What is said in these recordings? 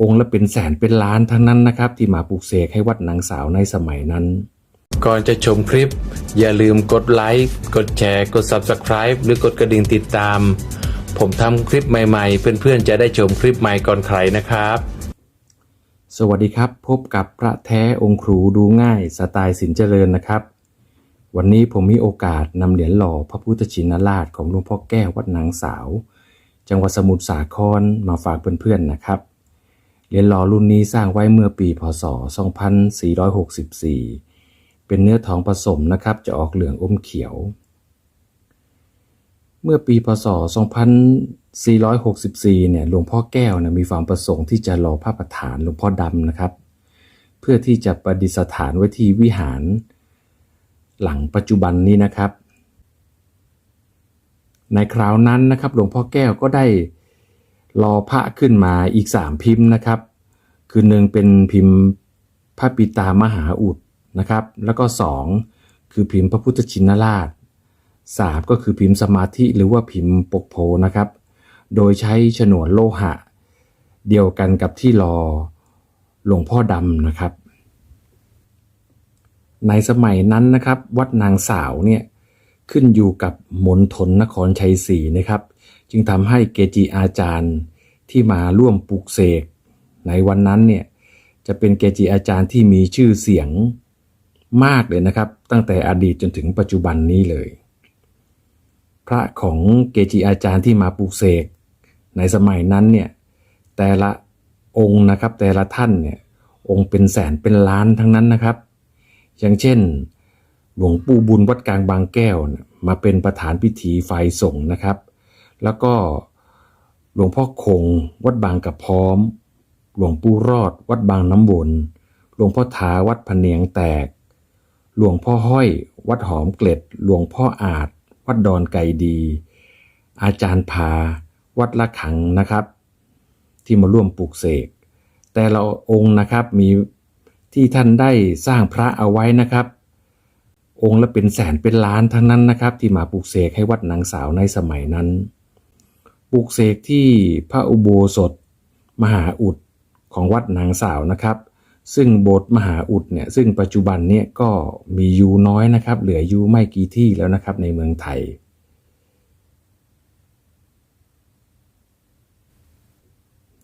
องค์ละเป็นแสนเป็นล้านทั้งนั้นนะครับ ที่มาปลูกเสกให้วัดนางสาวในสมัยนั้น ก่อนจะชมคลิป อย่าลืมกดไลค์กดแชร์กด Subscribe หรือกดกระดิ่งติดตาม ผมทำคลิปใหม่ๆ เพื่อนๆจะได้ชมคลิปใหม่ก่อนใครนะครับ สวัสดีครับ พบกับพระแท้องค์ครูดูง่ายสไตล์สินเจริญนะครับ วันนี้ผมมีโอกาสนำเหรียญหล่อพระพุทธชินราชของหลวงพ่อแก้ววัดนางสาว จังหวัดสมุทรสาครมาฝากเพื่อนๆนะครับ เหรียญหล่อรุ่นนี้สร้างไว้เมื่อปีพศ 2464 เป็นเนื้อทองผสมนะครับจะออกเหลืองอมเขียว เมื่อปีพศ 2464 เนี่ยหลวงพ่อแก้วนะมีความประสงค์ที่จะรอพระประธานหลวงพ่อดำนะครับ เพื่อที่จะประดิษฐานไว้ที่วิหารหลังปัจจุบันนี้นะครับ ในคราวนั้นนะครับหลวงพ่อแก้วก็ได้ รอพระขึ้นมาอีกสามพิมพ์นะครับ คือหนึ่งเป็นพิมพ์พระปิตามหาอุดนะครับ แล้วก็สองคือพิมพ์พระพุทธชินราชสามก็คือพิมพ์สมาธิหรือว่าพิมพ์ปกโพนะครับ โดยใช้ฉนวนโลหะ เดียวกันกับที่รอหลวงพ่อดำนะครับ ในสมัยนั้นนะครับ วัดนางสาวเนี่ยขึ้นอยู่กับมณฑลนครชัยศรีนะครับ จึงทำให้เกจิอาจารย์ที่มาร่วมปลูกเสกในวันนั้นเนี่ยจะเป็นเกจิอาจารย์ที่มีชื่อเสียงมากเลยนะครับ ตั้งแต่อดีตจนถึงปัจจุบันนี้เลย พระของเกจิอาจารย์ที่มาปลูกเสกในสมัยนั้นเนี่ยแต่ละองค์นะครับแต่ละท่านเนี่ยองค์เป็นแสนเป็นล้านทั้งนั้นนะครับ อย่างเช่น หลวงปู่บุญวัดกลางบางแก้ว มาเป็นประธานพิธีไฟส่งนะครับ แล้วก็หลวงพ่อคง วัดบางกับพร้อม หลวงปู่รอด วัดบางน้ำวน หลวงพ่อท้าวัดพเนียงแตก หลวงพ่อห้อย วัดหอมเกล็ด หลวงพ่ออาจ วัดดอนไก่ดี อาจารย์พา วัดละขังนะครับ ที่มาร่วมปลูกเสก แต่ละองค์นะครับมีที่ท่านได้สร้างพระเอาไว้นะครับ องค์ละเป็นแสนเป็นล้านทั้งนั้นนะครับ ที่มาปลูกเสกให้วัดนางสาวในสมัยนั้น ปลูกเสกที่พระอุโบสถมหาอุดของวัดนางสาวนะครับ ซึ่งโบสถ์มหาอุดเนี่ยซึ่งปัจจุบันเนี่ยก็มีอยู่น้อยนะครับ เหลืออยู่ไม่กี่ที่แล้วนะครับในเมืองไทย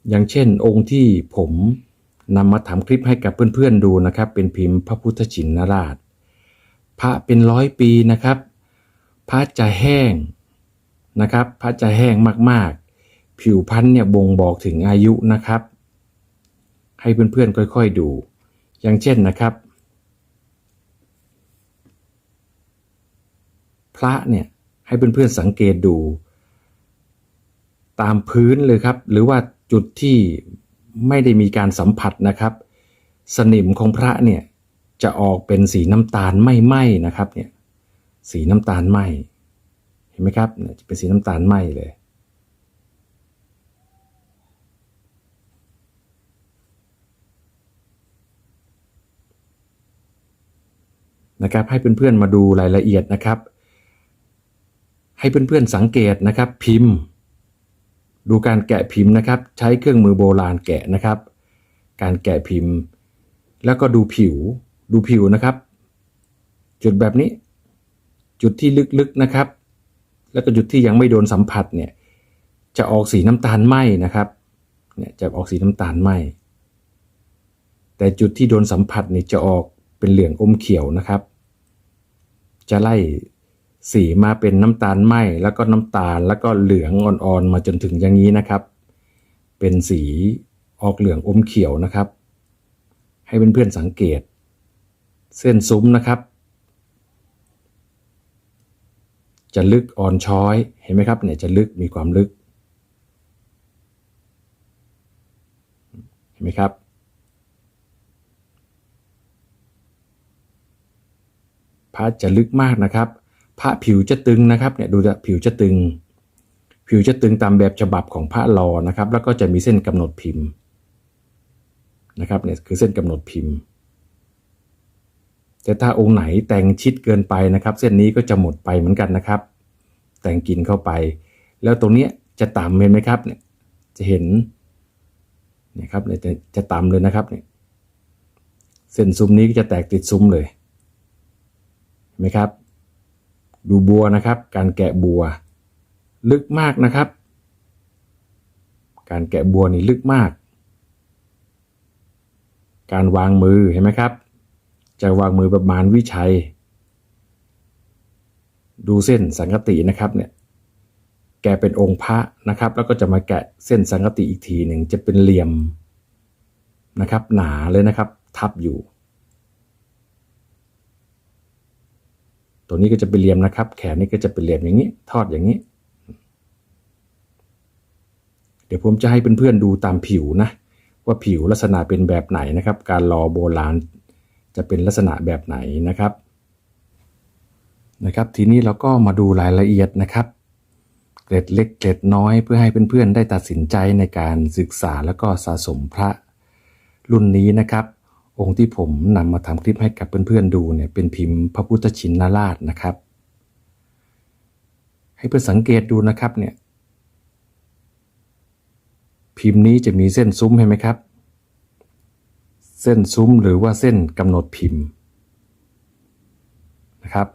อย่างเช่นองค์ที่ผมนำมาทำคลิปให้กับเพื่อนๆดูนะครับ เป็นพิมพ์พระพุทธชินราช พระเป็นร้อยปีนะครับ พระจะแห้ง นะครับพระจะแห้งมากๆ ผิวพรรณเนี่ยบ่งบอกถึงอายุนะครับ ให้เพื่อนๆค่อยๆดู อย่างเช่นนะครับ พระเนี่ยให้เพื่อนๆสังเกตดู ตามพื้นเลยครับ หรือว่าจุดที่ไม่ได้มีการสัมผัสนะครับ สนิมของพระเนี่ยจะออกเป็นสีน้ำตาลไม่ไหมนะครับเนี่ยสีน้ำตาลไหม้ เห็นไหมครับเนี่ยจะเป็นสีน้ำตาลไหมเลย นะครับให้เพื่อนๆมาดูรายละเอียดนะครับ ให้เพื่อนๆสังเกตนะครับพิมพ์ ดูการแกะพิมพ์นะครับ ใช้เครื่องมือโบราณแกะนะครับ การแกะพิมพ์ แล้วก็ดูผิวดูผิวนะครับ จุดแบบนี้ จุดที่ลึกๆนะครับ แล้วก็จุดที่ยังไม่โดนสัมผัสเนี่ยจะออกสีน้ำตาลไหมนะครับเนี่ยจะออกสีน้ำตาลไหมแต่จุดที่โดนสัมผัสเนี่ยจะออกเป็นเหลืองอมเขียวนะครับ จะไล่สีมาเป็นน้ำตาลไหมแล้วก็น้ำตาลแล้วก็เหลืองอ่อนๆมาจนถึงอย่างนี้นะครับ เป็นสีออกเหลืองอมเขียวนะครับ ให้เพื่อนๆสังเกต เส้นซุ้มนะครับ จะลึกอ่อนช้อยเห็นไหมครับเนี่ยจะลึกมีความลึก เห็นไหมครับ พระจะลึกมากนะครับ พระผิวจะตึงนะครับเนี่ยดูจะผิวจะตึง ผิวจะตึงตามแบบฉบับของพระลอนะครับ แล้วก็จะมีเส้นกำหนดพิมพ์นะครับเนี่ยคือเส้นกำหนดพิมพ์ แต่ถ้าองค์ไหนแต่งชิดเกินไปนะครับ เส้นนี้ก็จะหมดไปเหมือนกันนะครับ แต่งกินเข้าไป แล้วตรงเนี้ยจะต่ำเห็นไหมครับเนี่ยจะเห็นเนี่ยครับเนี่ยจะจะต่ำเลยนะครับเนี่ยเส้นซุ้มนี้ก็จะแตกติดซุ้มเลยเห็นไหมครับ ดูบัวนะครับ การแกะบัว ลึกมากนะครับ การแกะบัวนี่ลึกมาก การวางมือเห็นไหมครับ จะวางมือประมาณวิชัย ดูเส้นสังกตินะครับเนี่ยแกเป็นองค์พระนะครับ แล้วก็จะมาแกะเส้นสังกติอีกทีหนึ่งจะเป็นเหลี่ยมนะครับ หนาเลยนะครับ ทับอยู่ ตัวนี้ก็จะเป็นเหลี่ยมนะครับ แขนนี่ก็จะเป็นเหลี่ยมอย่างนี้ ทอดอย่างนี้ เดี๋ยวผมจะให้เพื่อนๆดูตามผิวนะว่าผิวลักษณะเป็นแบบไหนนะครับ การรอโบราณ จะเป็นลักษณะแบบไหนนะครับนะครับ ทีนี้เราก็มาดูรายละเอียดนะครับเกร็ดเล็กเกร็ดน้อยเพื่อให้เพื่อนๆ ได้ตัดสินใจในการศึกษาแล้วก็สะสมพระรุ่นนี้นะครับ องค์ที่ผมนำมาทำคลิปให้กับเพื่อนๆดูเนี่ยเป็นพิมพ์พระพุทธชินราชนะครับ ให้เพื่อนสังเกตดูนะครับเนี่ยพิมพ์นี้จะมีเส้นซุ้มเห็นไหมครับ เส้นซุ้มหรือว่าเส้นกำหนดพิมพ์นะครับ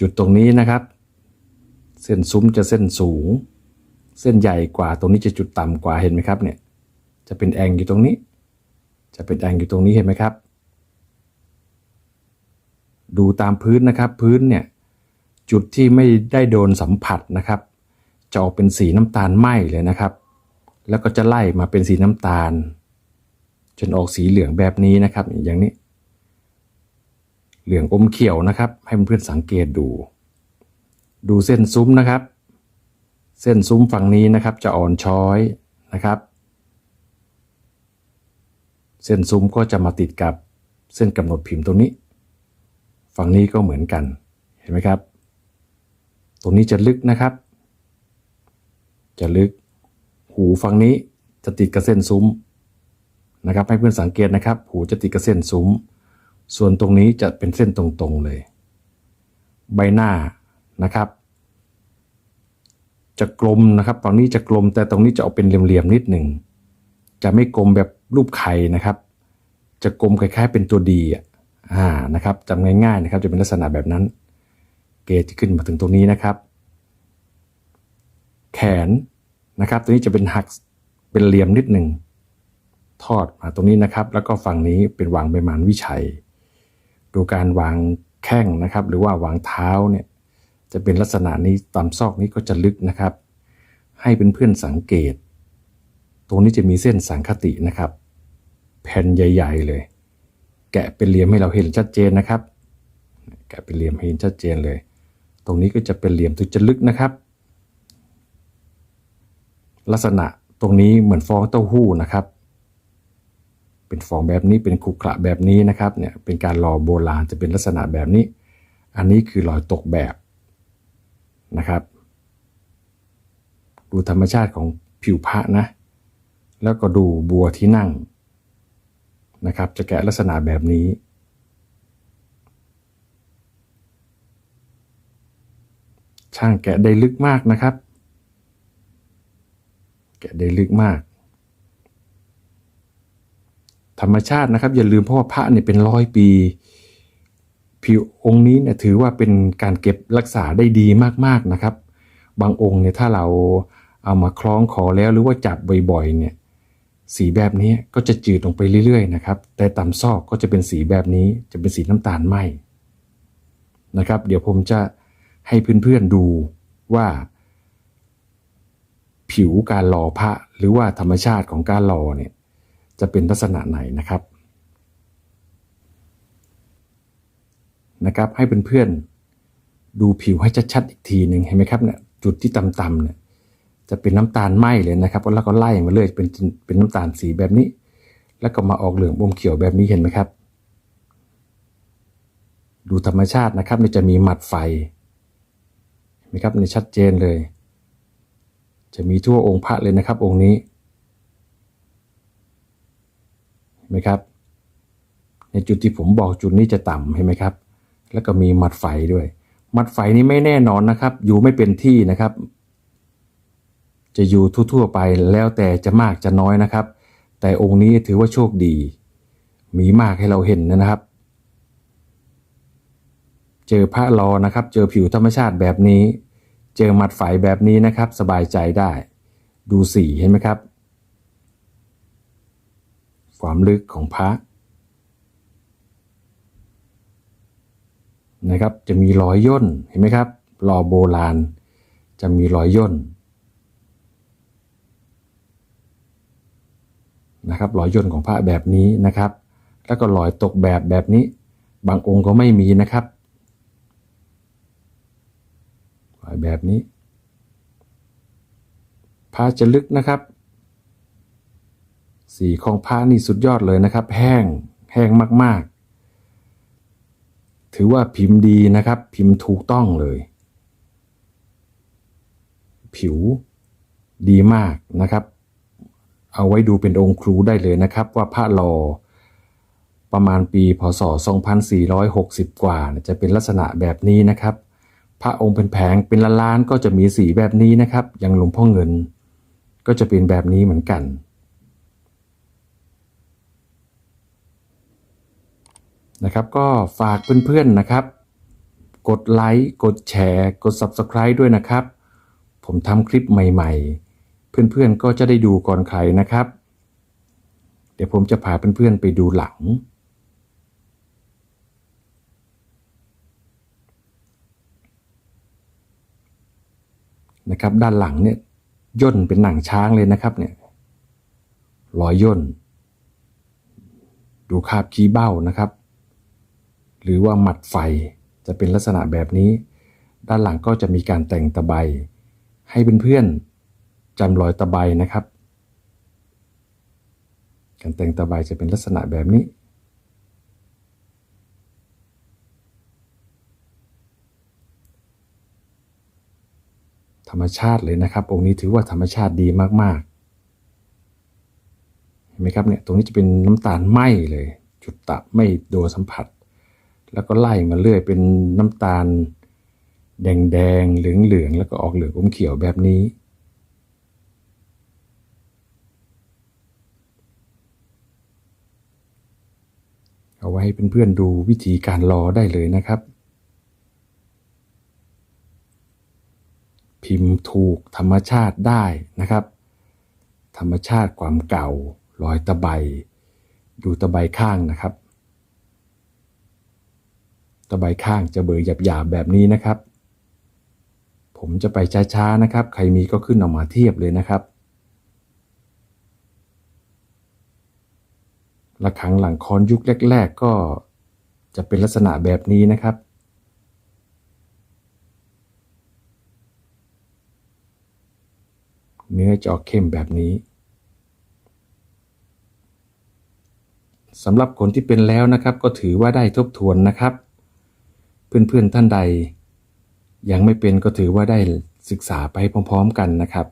จุดตรงนี้นะครับ เส้นซุ้มจะเส้นสูง เส้นใหญ่กว่าตรงนี้จะจุดต่ำกว่าเห็นไหมครับเนี่ยจะเป็นแองอยู่ตรงนี้ จะเป็นแองอยู่ตรงนี้เห็นไหมครับ ดูตามพื้นนะครับพื้นเนี่ยจุดที่ไม่ได้โดนสัมผัสนะครับจะออกเป็นสีน้ำตาลไหม้เลยนะครับ แล้วก็จะไล่มาเป็นสีน้ำตาล จนออกสีเหลืองแบบนี้นะครับ อย่างนี้ เหลืองอมเขียวนะครับ ให้เพื่อนๆสังเกตดู ดูเส้นซุ้มนะครับ เส้นซุ้มฝั่งนี้นะครับ จะอ่อนช้อยนะครับ เส้นซุ้มก็จะมาติดกับเส้นกำหนดพิมพ์ตรงนี้ ฝั่งนี้ก็เหมือนกันเห็นไหมครับ ตรงนี้จะลึกนะครับ จะลึก หูฝั่งนี้จะติดกับเส้นซุ้ม นะครับให้เพื่อนสังเกตนะครับ หูจะติดกับเส้นซุ้ม ส่วนตรงนี้จะเป็นเส้นตรงๆเลย ใบหน้านะครับ จะกลมนะครับฝั่งนี้จะกลมแต่ตรงนี้จะออกเป็นเหลี่ยมๆนิดหนึ่งจะไม่กลมแบบรูปไข่นะครับ จะกลมคล้ายๆ เป็นตัวดีอะอ่านะครับจำง่ายๆนะครับ จะเป็นลักษณะแบบนั้น เกจจะขึ้นมาถึงตรงนี้นะครับ แขนนะครับ ตัวนี้จะเป็นหักเป็นเหลี่ยมนิดหนึ่ง ทอดมาตรงนี้นะครับ แล้วก็ฝั่งนี้เป็นวางใบมานวิชัย ดูการวางแข้งนะครับ หรือว่าวางเท้าเนี่ยจะเป็นลักษณะนี้ตามซอกนี้ก็จะลึกนะครับ ให้เป็นเพื่อนสังเกต ตรงนี้จะมีเส้นสังคตินะครับ แผ่นใหญ่ ๆ เลย แกะเป็นเหลี่ยมให้เราเห็นชัดเจนนะครับ แกะเป็นเหลี่ยมให้เห็นชัดเจนเลย ตรงนี้ก็จะเป็นเหลี่ยมถึงจะลึกนะครับ ลักษณะตรงนี้เหมือนฟองเต้าหู้นะครับ เป็นฟองแบบนี้เป็นขุขระแบบนี้นะครับเนี่ยเป็นการรอโบราณจะเป็นลักษณะแบบนี้ อันนี้คือรอยตกแบบนะครับ ดูธรรมชาติของผิวพระนะ แล้วก็ดูบัวที่นั่งนะครับ จะแกะลักษณะแบบนี้ ช่างแกะได้ลึกมากนะครับ แกะได้ลึกมาก ธรรมชาตินะครับ อย่าลืมเพราะว่าพระเนี่ยเป็นร้อยปี ผิวองค์นี้เนี่ยถือว่าเป็นการเก็บรักษาได้ดีมากๆนะครับ บางองค์เนี่ยถ้าเราเอามาคล้องคอแล้วหรือว่าจับบ่อยๆเนี่ยสีแบบนี้ก็จะจืดลงไปเรื่อยๆนะครับ แต่ต่ำซอกก็จะเป็นสีแบบนี้จะเป็นสีน้ำตาลไหมนะครับ เดี๋ยวผมจะให้เพื่อนๆดูว่า ผิวการหล่อพระหรือว่าธรรมชาติของการหล่อเนี่ย จะเป็นลักษณะไหนนะครับนะครับ ให้เพื่อนๆดูผิวให้ชัดๆอีกทีหนึ่งเห็นไหมครับเนี่ยจุดที่ต่ำๆเนี่ยจะเป็นน้ำตาลไหมเลยนะครับแล้วก็ไล่มาเรื่อยเป็นเป็นน้ำตาลสีแบบนี้ แล้วก็มาออกเหลืองอมเขียวแบบนี้เห็นไหมครับ ดูธรรมชาตินะครับนี่จะมีหมัดไฟเห็นไหมครับนี่ชัดเจนเลย จะมีทั่วองค์พระเลยนะครับ องค์นี้เห็น ไหมครับ ในจุดที่ผมบอกจุดนี้จะต่ำเห็นไหมครับ แล้วก็มีมัดไฟด้วย มัดไฟนี้ไม่แน่นอนนะครับ อยู่ไม่เป็นที่นะครับ จะอยู่ทั่วๆไปแล้วแต่จะมากจะน้อยนะครับ แต่องค์นี้ถือว่าโชคดี มีมากให้เราเห็นนะครับ เจอพระรอนะครับ เจอผิวธรรมชาติแบบนี้ เจอหมัดไฝแบบนี้นะครับ สบายใจได้ ดูสีเห็นไหมครับ ความลึกของพระนะครับ จะมีรอยย่นเห็นไหมครับรอโบราณ จะมีรอยย่นนะครับรอยย่นของพระแบบนี้นะครับ แล้วก็รอยตกแบบแบบนี้ บางองค์ก็ไม่มีนะครับรอยแบบนี้พระจะลึกนะครับ สีของพระนี่สุดยอดเลยนะครับ แห้งแห้งมากๆ ถือว่าพิมพ์ดีนะครับ พิมพ์ถูกต้องเลย ผิวดีมากนะครับ เอาไว้ดูเป็นองค์ครูได้เลยนะครับ ว่าพระลอประมาณปีพศ 2460 กว่า จะเป็นลักษณะแบบนี้นะครับ พระองค์เป็นแผงเป็นล้านๆก็จะมีสีแบบนี้นะครับ อย่างหลวงพ่อเงิน ก็จะเป็นแบบนี้เหมือนกัน นะครับ ก็ฝากเพื่อนๆนะครับ กดไลค์กดแชร์ กด Subscribe ด้วยนะครับ ผมทำคลิปใหม่ๆ เพื่อนๆก็จะได้ดูก่อนใครนะครับ เดี๋ยวผมจะพาเพื่อนๆไปดูหลัง นะครับ ด้านหลังเนี่ยย่นเป็นหนังช้างเลยนะครับเนี่ยรอยย่น ดูคาบขี้เบ้านะครับ หรือว่าหมัดไฟจะเป็นลักษณะแบบนี้ ด้านหลังก็จะมีการแต่งตะไบให้เพื่อนๆจำรอยตะไบนะครับ การแต่งตะไบจะเป็นลักษณะแบบนี้ ธรรมชาติเลยนะครับ องค์นี้ถือว่าธรรมชาติดีมากๆ เห็นไหมครับเนี่ยตรงนี้จะเป็นน้ำตาลไหมเลย จุดตับไม่โดนสัมผัส แล้วก็ไล่มาเรื่อยเป็นน้ำตาล แดงๆ เหลืองๆ แล้วก็ออกเหลืองอมเขียวแบบนี้ เอาไว้ให้เพื่อนๆดูวิธีการรอได้เลยนะครับ พิมพ์ถูกธรรมชาติได้นะครับ ธรรมชาติความเก่ารอยตะไบดูตะไบข้างนะครับ ตะไบข้างจะเบยหยาบๆแบบนี้นะครับ ผมจะไปช้าๆนะครับ ใครมีก็ขึ้นออกมาเทียบเลยนะครับระฆังหลังคอนยุคแรก ๆ ก็จะเป็นลักษณะแบบนี้นะครับ เนื้อจะออกเข้มแบบนี้สำหรับคนที่เป็นแล้วนะครับ ก็ถือว่าได้ทบทวนนะครับ เพื่อนๆท่านใด ยังไม่เป็นก็ถือว่าได้ศึกษาไปพร้อม ๆ กันนะครับ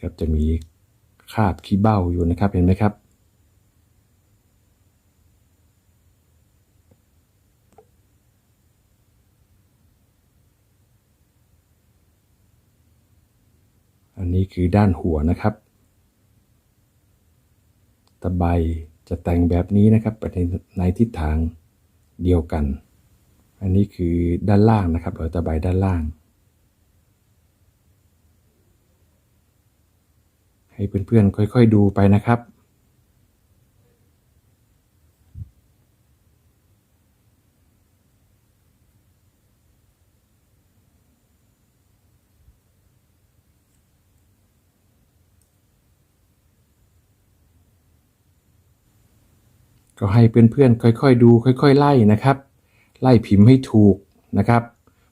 ครับจะมีคาบขี้เบ้าอยู่นะครับเห็นไหมครับอันนี้คือด้านหัวนะครับ ตะไบจะแต่งแบบนี้นะครับไปในในทิศทางเดียวกัน อันนี้คือด้านล่างนะครับเอาตะไบด้านล่าง ให้เพื่อนๆค่อยๆดูไปนะครับ ก็ให้เพื่อนๆค่อยๆดู ค่อย ๆ ไล่นะครับ ไล่พิมพ์ให้ถูกนะครับ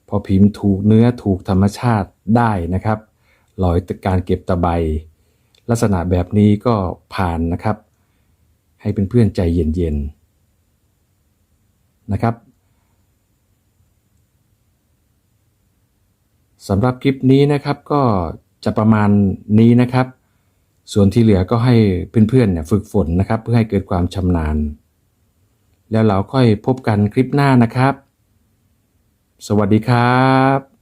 พอพิมพ์ถูกเนื้อถูกธรรมชาติได้นะครับรอยการเก็บตะไบลักษณะแบบนี้ก็ผ่านนะครับ ให้เพื่อนๆใจเย็นๆนะครับสำหรับคลิปนี้นะครับก็จะประมาณนี้นะครับ ส่วนที่เหลือก็ให้เพื่อนๆเนี่ยฝึกฝนนะครับ เพื่อให้เกิดความชำนาญ แล้วเราค่อยพบกันคลิปหน้านะครับ สวัสดีครับ